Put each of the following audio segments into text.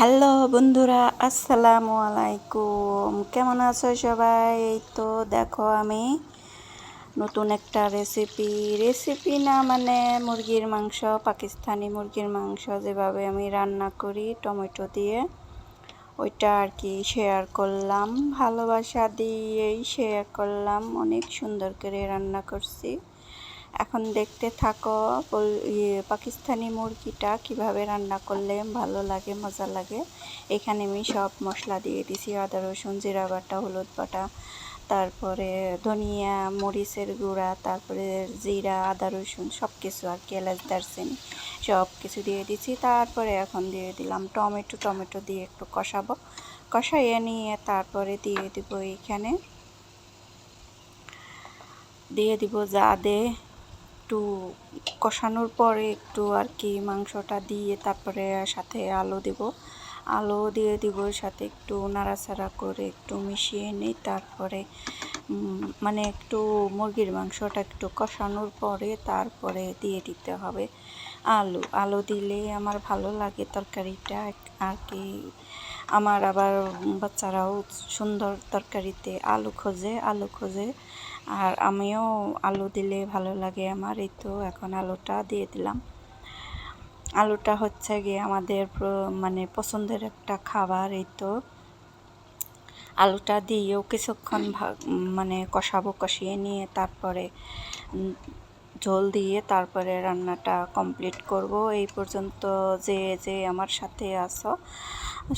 Hello বন্ধুরা, আসসালামু আলাইকুম। কেমন আছো সবাই? এই তো দেখো আমি নতুন একটা রেসিপি রেসিপি না মানে মুরগির মাংস, পাকিস্তানি মুরগির মাংস যেভাবে আমি রান্না করি, টমেটো দিয়ে। ওইটা আর কি শেয়ার করলাম, ভালোবাসা দিয়েই শেয়ার করলাম। অনেক সুন্দর করে রান্না করছি। এখন দেখতে থাকো ইয়ে পাকিস্তানি মুরগিটা কীভাবে রান্না করলে ভালো লাগে, মজা লাগে। এখানে আমি সব মশলা দিয়ে দিছি, আদা, রসুন, জিরা বাটা, হলুদ বাটা, তারপরে ধনিয়া, মরিচের গুঁড়া, তারপরে জিরা, আদা, রসুন সব কিছু আর কি, এলাচ, দারচিনি সব কিছু দিয়ে দিছি। তারপরে এখন দিয়ে দিলাম টমেটো টমেটো দিয়ে একটু কষাবো। কষাইয়ে নিয়ে তারপরে দিয়ে দিব এইখানে দিয়ে দিব যা দে একটু কষানোর পরে একটু আর কি মাংসটা দিয়ে তারপরে সাথে আলু দেব। আলু দিয়ে দিব সাথে একটু নাড়াচাড়া করে একটু মিশিয়ে নিই। তারপরে মানে একটু মুরগির মাংসটা একটু কষানোর পরে তারপরে দিয়ে দিতে হবে আলু। আলু দিলে আমার ভালো লাগে তরকারিটা আর কি। আমার আবার বাচ্চারাও সুন্দর তরকারিতে আলু খোঁজে আলু খোঁজে। আর আমিও আলু দিলে ভালো লাগে আমার, এই তো এখন আলুটা দিয়ে দিলাম। আলুটা হচ্ছে গিয়ে আমাদের মানে পছন্দের একটা খাবার, এই তো। আলুটা দিয়েও কিছুক্ষণ মানে কষাবো, কষিয়ে নিয়ে তারপরে ঝোল দিয়ে তারপরে রান্নাটা কমপ্লিট করব। এই পর্যন্ত যে যে আমার সাথে আসো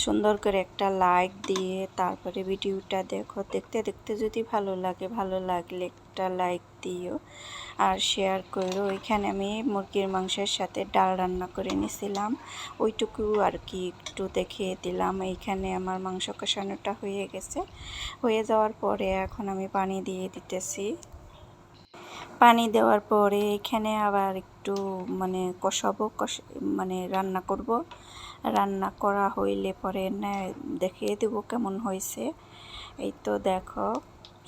সুন্দর করে একটা লাইক দিয়ে তারপরে ভিডিওটা দেখো। দেখতে দেখতে যদি ভালো লাগে, ভালো লাগলে একটা লাইক দিও আর শেয়ার করো। ওইখানে আমি মুরগির মাংসের সাথে ডাল রান্না করে নিয়েছিলাম ওইটুকু আর কি একটু দেখিয়ে দিলাম। এইখানে আমার মাংস কষানোটা হয়ে গেছে। হয়ে যাওয়ার পরে এখন আমি পানি দিয়ে দিতেছি। পানি দেওয়ার পরে এখানে আবার একটু মানে কষাবো, কষ মানে রান্না করব। রান্না করা হইলে পরে দেখিয়ে দেবো কেমন হয়েছে এই তো দেখো,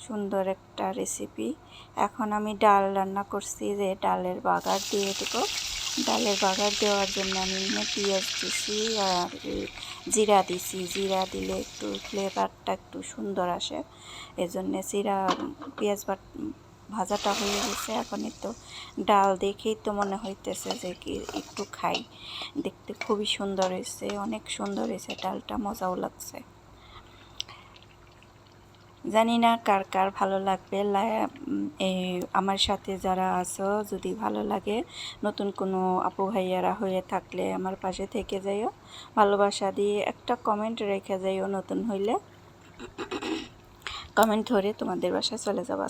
সুন্দর একটা রেসিপি এখন আমি ডাল রান্না করছি যে ডালের বাগার দিয়ে দেবো। ডালের বাগার দেওয়ার জন্য আমি পেঁয়াজ দিছি আর জিরা দিছি। জিরা দিলে একটু ফ্লেভারটা একটু সুন্দর আসে। এজন্যে জিরা, পেঁয়াজ বাট ভাজাটা হয়ে গেছে। এখন তো ডাল দেখেই তো মনে হইতেছে যে কি একটু খাই। দেখতে খুবই সুন্দর হয়েছে, অনেক সুন্দর হয়েছে ডালটা, মজাও লাগছে। জানি না কার কার ভালো লাগবে। আমার সাথে যারা আছো, যদি ভালো লাগে, নতুন কোনো আপু ভাইয়ারা হয়ে থাকলে আমার পাশে থেকে যাইও। ভালোবাসা দিয়ে একটা কমেন্ট রেখে যাইও নতুন হইলে। কমেন্ট ধরে তোমাদের বাসায় চলে যাব।